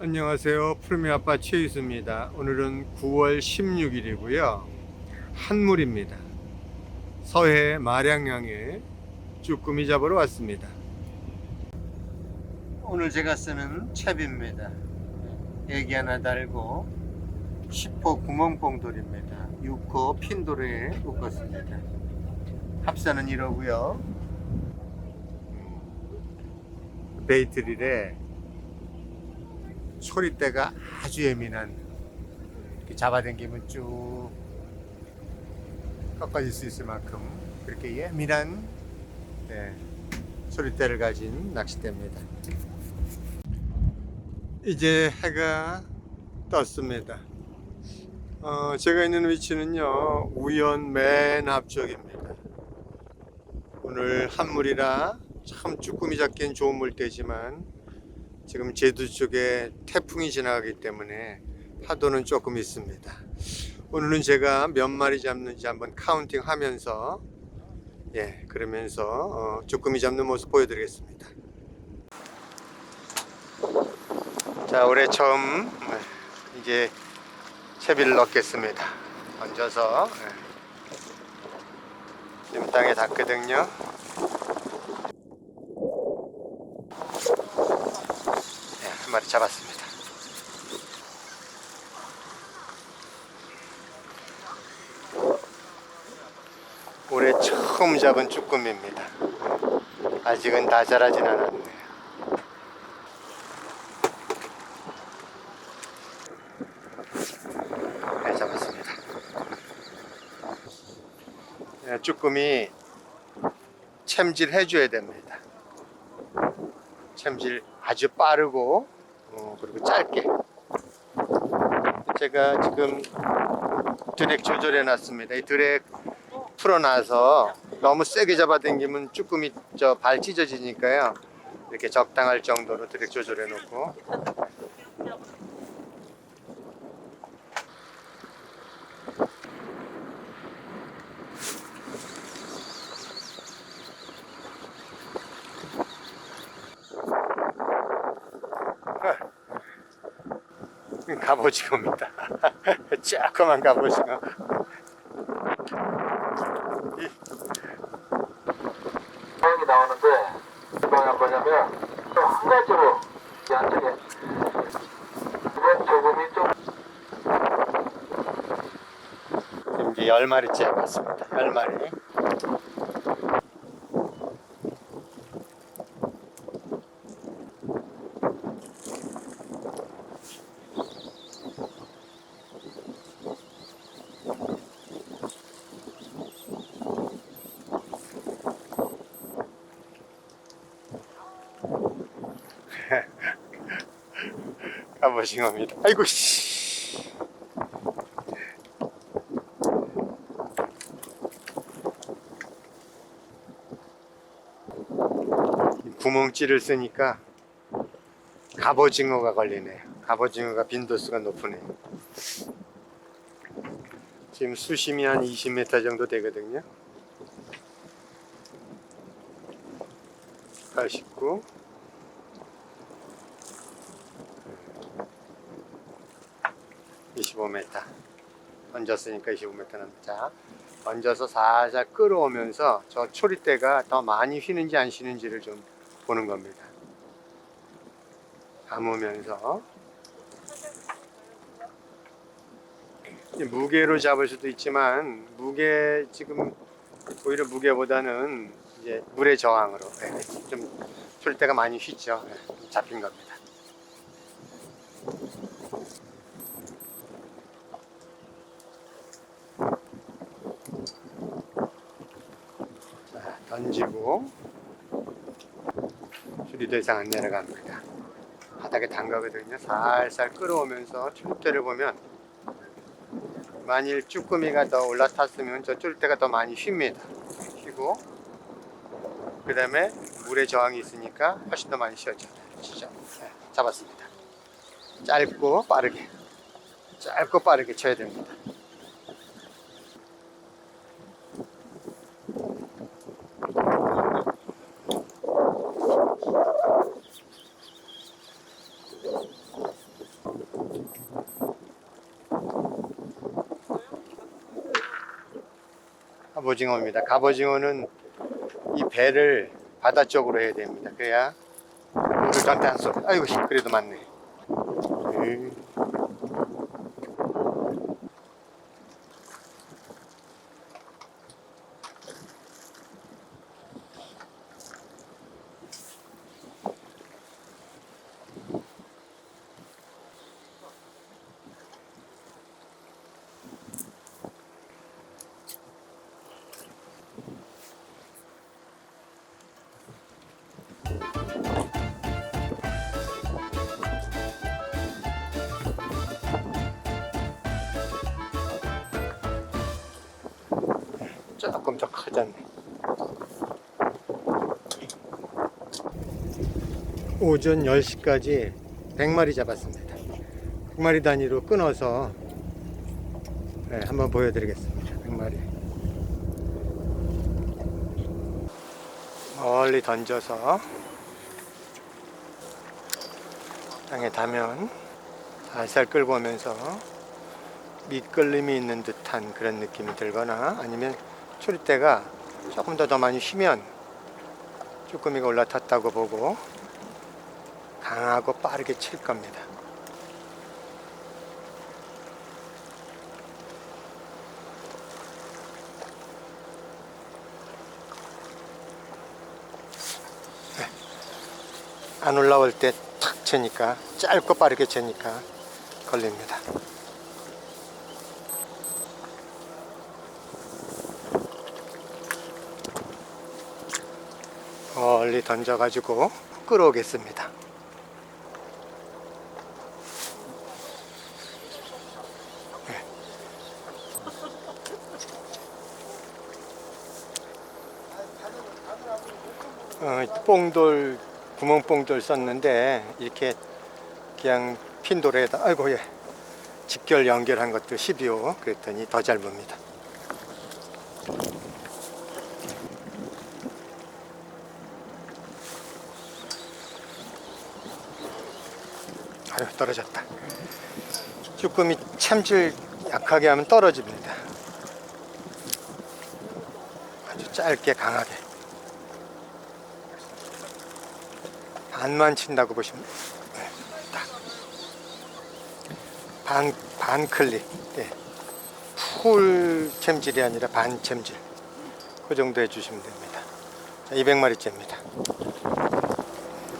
안녕하세요. 푸르미 아빠 최유수입니다. 오늘은 9월 16일이고요. 한물입니다. 서해 마량양에 쭈꾸미 잡으러 왔습니다. 오늘 제가 쓰는 챕입니다. 애기 하나 달고 10호 구멍뽕돌입니다. 6호 핀돌에 묶었습니다. 합사는 이러고요. 베이트릴에 소리대가 아주 예민한 이렇게 잡아당기면 쭉 꺾어질 수 있을 만큼 그렇게 예민한 네, 소리대를 가진 낚싯대입니다. 이제 해가 떴습니다. 어, 제가 있는 위치는요 우연 맨 앞쪽입니다. 오늘 한물이라 참 쭈꾸미 잡기엔 좋은 물때지만 지금 제주 쪽에 태풍이 지나가기 때문에 파도는 조금 있습니다. 오늘은 제가 몇 마리 잡는지 한번 카운팅 하면서 예 그러면서 어, 쭈꾸미 잡는 모습 보여드리겠습니다. 자 올해 처음 네, 이제 채비를 넣겠습니다. 얹어서 예. 지금 땅에 닿거든요. 네, 한 마리 잡았습니다. 올해 처음 잡은 쭈꾸미입니다. 아직은 다 자라진 않았네요. 네, 잡았습니다. 네, 쭈꾸미 챔질 해줘야 됩니다. 챔질 아주 빠르고 어, 그리고 짧게. 제가 지금 드랙 조절해 놨습니다. 이 드랙 풀어놔서 너무 세게 잡아당기면 쭈꾸미 저 발 찢어지니까요. 이렇게 적당할 정도로 드랙 조절해 놓고 갑오징어입니다. 조그만 갑오징어. 모양이 나오는데 그 모양 뭐냐면 또한 가지로 이 안쪽에 이건 조금이 좀 지금 이제 열 마리째 왔습니다. 열 마리 갑오징어입니다. 아이고 씨. 이 구멍찌를 쓰니까 갑오징어가 걸리네요. 갑오징어가 빈도수가 높으네요. 지금 수심이 한 20m 정도 되거든요. 89 25m 얹었으니까 25m는 자 얹어서 살살 끌어오면서 저 초리대가 더 많이 휘는지 안 쉬는지를 좀 보는 겁니다. 감으면서. 이 무게로 잡을 수도 있지만 무게 지금 오히려 무게보다는 이제 물의 저항으로. 네, 좀 초리대가 많이 휘죠. 네, 잡힌 겁니다 던지고 줄이 더 이상 안 내려갑니다. 바닥에 담가거든요. 살살 끌어오면서 출대를 보면 만일 쭈꾸미가 더 올라탔으면 저 쫄대가 더 많이 휩니다. 휘고 그 다음에 물의 저항이 있으니까 훨씬 더 많이 쉬어져요. 치죠. 네, 잡았습니다. 짧고 빠르게 짧고 빠르게 쳐야 됩니다. 갑오징어입니다. 갑오징어는 이 배를 바다 쪽으로 해야 됩니다. 그래야 물을 안 쏘. 아이고 그래도 많네. 음. 더 크잖네. 오전 10시까지 100마리 잡았습니다. 100마리 단위로 끊어서 네, 한번 보여드리겠습니다. 100마리. 멀리 던져서 땅에 닿으면 살살 끌고 오면서 미끌림이 있는 듯한 그런 느낌이 들거나 아니면 초리대가 조금 더 더 많이 쉬면 쭈꾸미가 올라탔다고 보고 강하고 빠르게 칠 겁니다. 네. 안 올라올 때탁 치니까 짧고 빠르게 치니까 걸립니다. 멀리 던져가지고 끌어오겠습니다. 네. 어, 뽕돌 구멍 뽕돌 썼는데 이렇게 그냥 핀돌에다 아이고 예 직결 연결한 것도 12호 그랬더니 더 짧습니다. 아유 떨어졌다. 쭈꾸미 참질 약하게 하면 떨어집니다. 아주 짧게 강하게 반만 친다고 보시면 네, 딱. 반, 반 클릭 네. 풀 챔질이 아니라 반 챔질 그 정도 해주시면 됩니다 200마리째입니다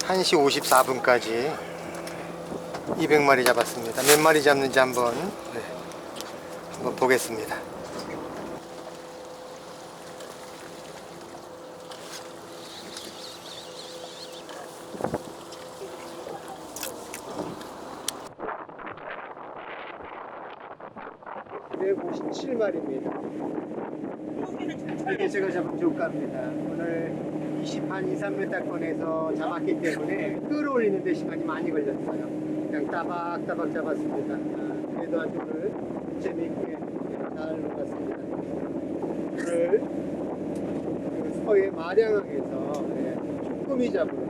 1시 54분까지 200마리 잡았습니다. 몇 마리 잡는지 한번 네, 한번 보겠습니다. (157마리입니다) 이게 제가 잡은 조가입니다. 오늘 20한 2, 3m 꺼내서 잡았기 때문에 끌어올리는데 시간이 많이 걸렸어요. 그냥 따박따박 잡았습니다. 아, 그래도 아주 오늘 재미있게 잘 놀았습니다. 오늘 그 서해 마량항에서 예, 쭈꾸미 잡으러